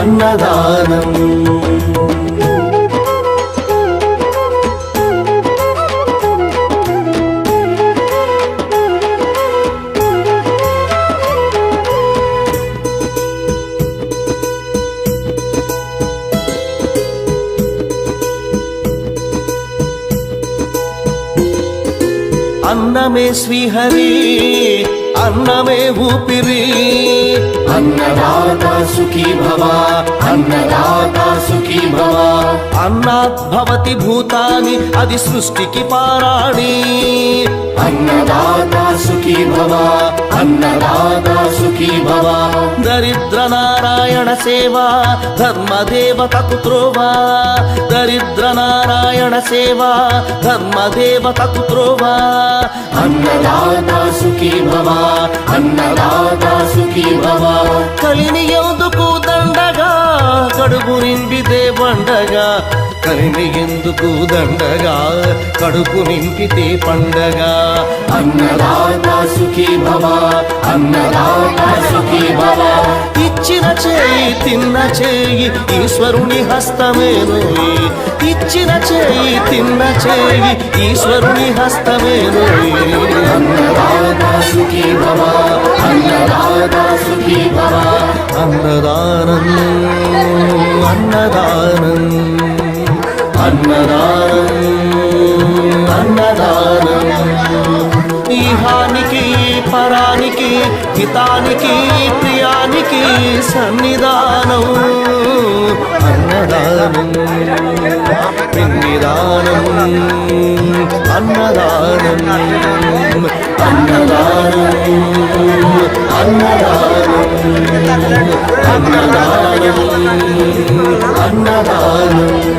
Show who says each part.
Speaker 1: అన్నదానం. అన్నమే శ్రీహరి అన్నమే ఊపిరి.
Speaker 2: అన్నదాత సుఖీ భవ అన్నదాత సుఖీ భవ.
Speaker 1: అన్నాత్ భవతి భూతాని అది సృష్టికి పారాణి.
Speaker 2: అన్నదాత సుఖీ భవ అన్నదాత సుఖీ భవ.
Speaker 1: దరిద్ర నారాయణ సేవ ధర్మదేవతకు త్రోవా దరిద్ర నారాయణ సేవ ధర్మదేవతకు త్రోవా
Speaker 2: అన్నదాత సుఖీ భవ అన్నదాత సుఖీ భవ
Speaker 1: కలిని ఎందుకు దండగా కడుపు నింపితే పండగా కలిని ఎందుకు దండగా కడుపు నింపితే పండగ
Speaker 2: అన్నదాత సుఖీ భవ అన్నదాత సుఖీ భవ
Speaker 1: ఇచ్చిన చేయి తిన్న చేయి ఈశ్వరుని హస్తమేను ఇచ్చిన చేయి తిన్న చేయి ఈశ్వరుని హస్తమేను
Speaker 2: అన్నదాత సుఖీ భవ అన్నదాత సుఖీ భవ
Speaker 1: అన్నదానం అన్నదానం అన్నదానం అన్నదానం ఈహానికి పరానికి హితానికి ప్రియానికి సన్నిధానం అన్నదానం పిన్నిదానం అన్నదానం అన్నదానం అన్నదానం. అన్నదానం. అన్నదానం